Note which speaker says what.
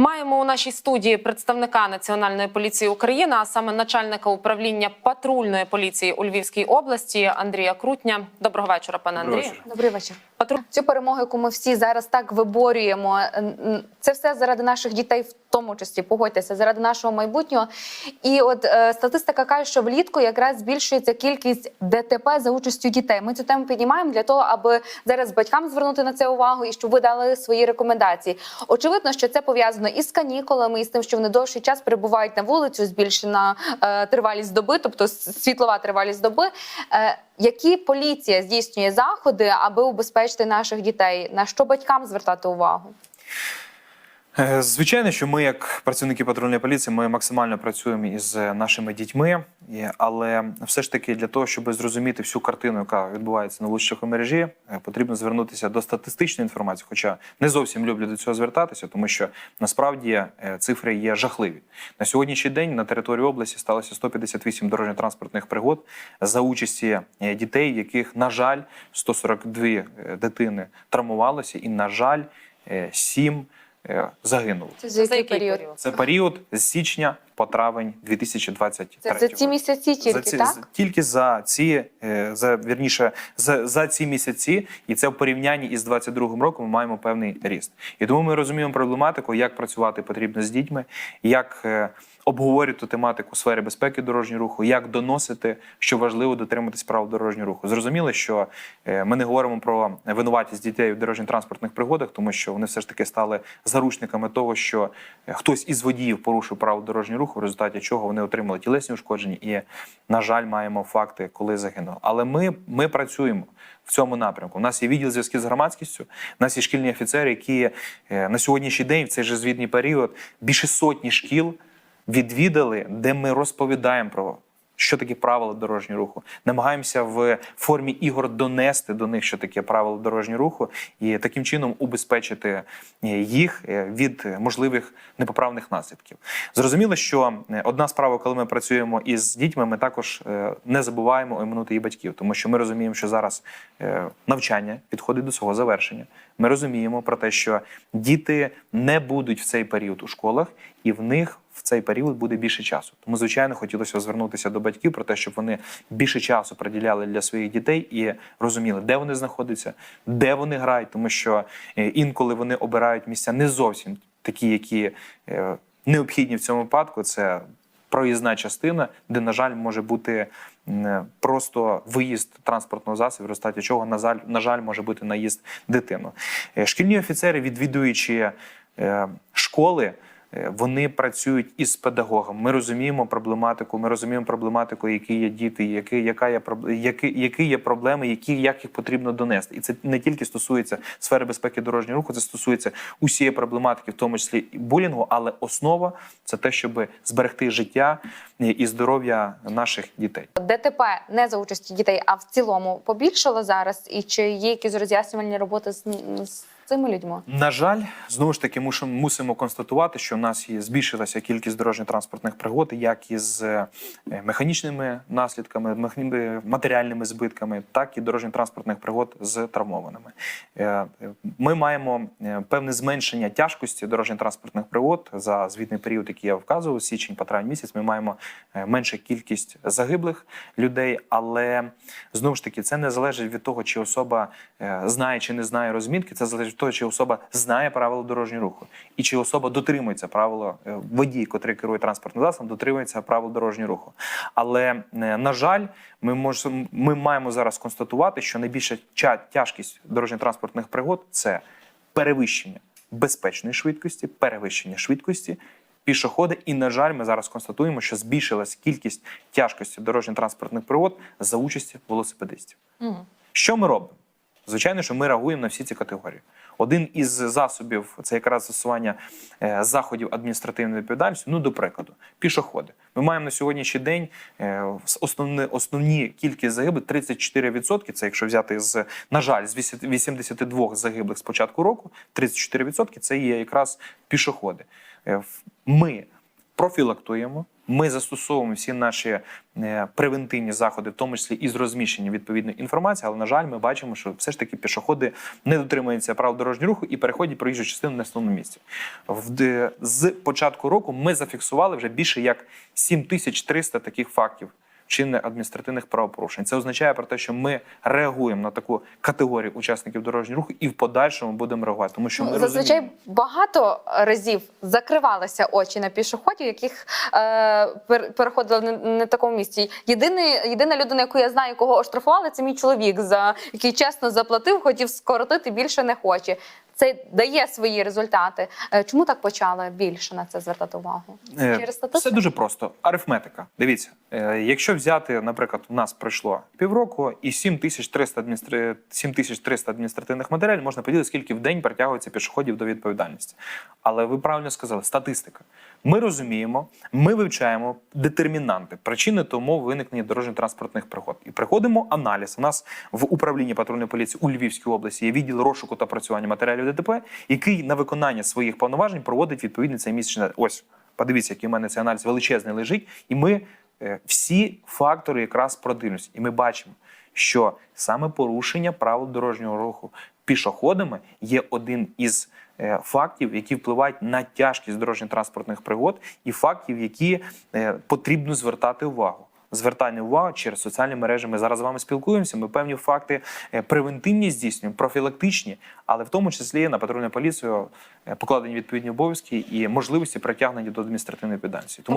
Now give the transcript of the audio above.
Speaker 1: Маємо у нашій студії представника Національної поліції України, а саме начальника управління патрульної поліції у Львівській області Андрія Крутня. Доброго вечора, пане Андрію.
Speaker 2: Добрий вечір.
Speaker 1: Патруль
Speaker 2: Цю перемогу, яку ми всі зараз так виборюємо, це все заради наших дітей, в тому числі погодьтеся, заради нашого майбутнього. І от е, статистика каже, що влітку якраз збільшується кількість ДТП за участю дітей. Ми цю тему піднімаємо для того, аби зараз батькам звернути на це увагу і щоб ви дали свої рекомендації. Очевидно, що це пов'язано із канікулами, і з тим, що вони довший час перебувають на вулицю, збільшена е, тривалість доби, тобто світлова тривалість доби. Е, які поліція здійснює заходи, аби убезпечити наших дітей? На що батькам звертати увагу?
Speaker 3: Е, Звичайно, що ми, як працівники патрульної поліції, ми максимально працюємо із е, нашими дітьми, І- але все ж таки для того, щоб зрозуміти всю картину, яка відбувається на вуличних мережі, е, потрібно звернутися до статистичної інформації. Хоча не зовсім люблю до цього звертатися, тому що насправді е, цифри є жахливі. На сьогоднішній день на території області сталося 158 дорожньо-транспортних пригод за участі е, дітей, яких, на жаль, 142 е, дитини травмувалося, і, на жаль, 7 загинуло.
Speaker 2: Це
Speaker 1: за який період?
Speaker 3: Це період з січня по травень 2023
Speaker 2: Це за ці місяці тільки,
Speaker 3: за ці,
Speaker 2: так?
Speaker 3: тільки за ці за вірніше за, за ці місяці, і це в порівнянні із 22 роком ми маємо певний ріст. І тому ми розуміємо проблематику, як працювати потрібно з дітьми, як е, обговорювати тематику сфери безпеки дорожнього руху, як доносити, що важливо дотриматись правил дорожнього руху. Зрозуміло, що е, ми не говоримо про винуватість дітей в дорожньо-транспортних пригодах, тому що вони все ж таки стали заручниками того, що е, хтось із водіїв порушив правила дорожнього руху, в результаті чого вони отримали тілесні ушкодження, і, на жаль, маємо факти, коли загинули. Але ми, ми працюємо. В цьому напрямку у нас є відділ зв'язків з громадськістю. У нас є шкільні офіцери, які е, на сьогоднішній день, в цей же звітний період, більше сотні шкіл відвідали, де ми розповідаємо про що таке правила дорожнього руху. Намагаємося в формі ігор донести до них, що таке правила дорожнього руху, і таким чином убезпечити е, їх е, від можливих непоправних наслідків. Зрозуміло, що е, одна справа, коли ми працюємо із дітьми, ми також не забуваємо оминути і батьків, тому що ми розуміємо, що зараз навчання підходить до свого завершення. Ми розуміємо про те, що діти не будуть в цей період у школах, і в них в цей період буде більше часу. Тому, звичайно, хотілося звернутися до батьків про те, щоб вони більше часу приділяли для своїх дітей і розуміли, де вони знаходяться, де вони грають, тому що е, інколи вони обирають місця не зовсім такі, які е, необхідні в цьому випадку. Це проїзна частина, де, на жаль, може бути просто виїзд транспортного засобу, в результаті чого, на жаль, на жаль, може бути наїзд дитину. Е, Шкільні офіцери, відвідуючи е, школи. Е, Вони працюють із педагогом. Ми розуміємо проблематику. Ми розуміємо проблематику, які є діти, які, яка є які, які є проблеми, які як їх потрібно донести. І це не тільки стосується сфери безпеки дорожнього руху, це стосується усієї проблематики, в тому числі і булінгу. Але основа це те, щоб зберегти життя і здоров'я наших дітей.
Speaker 2: ДТП не за участі дітей, а в цілому побільшало зараз. І чи є якісь роз'яснювальні роботи з цими людьми?
Speaker 3: На жаль, знову ж таки, мусимо, констатувати, що в нас є збільшилася кількість дорожньо-транспортних пригод, як із е, механічними наслідками, мехні- матеріальними збитками, так і дорожньо-транспортних пригод з травмованими. Е, е, Ми маємо е, певне зменшення тяжкості дорожньо-транспортних пригод за звітний період, який я вказував, січень по травень місяць. Ми маємо е, меншу кількість загиблих людей, але знову ж таки це не залежить від того, чи особа е, знає чи не знає розмітки. Це залежить того, чи особа знає правила дорожнього руху, і чи особа дотримується правила е, водій, котрий керує транспортним засобом, дотримується правил дорожнього руху. Але е, на жаль, ми можемо ми маємо зараз констатувати, що найбільша тяжкість дорожньо-транспортних пригод це перевищення безпечної швидкості, перевищення швидкості. Пішоходи, і на жаль, ми зараз констатуємо, що збільшилась кількість тяжкості дорожньо-транспортних пригод за участі велосипедистів. Що ми робимо? Звичайно, що ми реагуємо на всі ці категорії. Один із засобів це якраз застосування е, заходів адміністративної відповідальності. Ну, до прикладу, пішоходи. Ми маємо на сьогоднішній день е, основні, основні кількість загиблих 34%. Це якщо взяти з, на жаль, з 80 82 загиблих з початку року, 34% це є якраз пішоходи. Е, Ми профілактуємо. Ми застосовуємо всі наші е, превентивні заходи, в тому числі і з розміщення відповідної інформації. Але на жаль, ми бачимо, що все ж таки пішоходи не дотримуються правил дорожнього руху і переходять проїжджу частину на основному місці. З початку року ми зафіксували вже більше як 7300 таких фактів. Чинних адміністративних правопорушень це означає про те, що ми реагуємо на таку категорію учасників дорожнього руху і в подальшому будемо реагувати, тому що ми
Speaker 2: Ну, Зазвичай
Speaker 3: розуміємо.
Speaker 2: багато разів закривалися очі на пішоходів, яких е, пер- переходили не, не такому місці. Єдиний, єдина людина, яку я знаю, кого оштрафували, це мій чоловік, за який чесно заплатив, хотів скоротити, більше не хоче. Це дає свої результати. Е, Чому так почали більше на це звертати увагу?
Speaker 3: Е,
Speaker 2: Через статистику?
Speaker 3: дуже просто. Арифметика. Дивіться, е, якщо взяти, наприклад, у нас пройшло півроку і 7300 адміністра... 7300 адміністративних матеріалів, можна поділити, скільки в день притягується пішоходів до відповідальності. Але ви правильно сказали, статистика. Ми розуміємо, ми вивчаємо детермінанти, причини тому виникнення дорожньо-транспортних пригод. І приходимо аналіз. У нас в управлінні патрульної поліції у Львівській області є відділ розшуку та працювання матеріалів ДТП, який на виконання своїх повноважень проводить відповідний цей місячний ось. Подивіться, який у мене цей аналіз величезний лежить, і ми е, всі фактори якраз продивимося. І ми бачимо, що саме порушення правил дорожнього руху пішоходами є один із е, фактів, які впливають на тяжкість дорожньо-транспортних пригод, і фактів, які е, потрібно звертати увагу. Звертання увагу через соціальні мережі. Ми зараз з вами спілкуємося. Ми певні факти е, превентивні здійснюємо, профілактичні, але в тому числі на патрульну поліцію е, покладені відповідні обов'язки і можливості притягнення до адміністративної відповідальності. Тому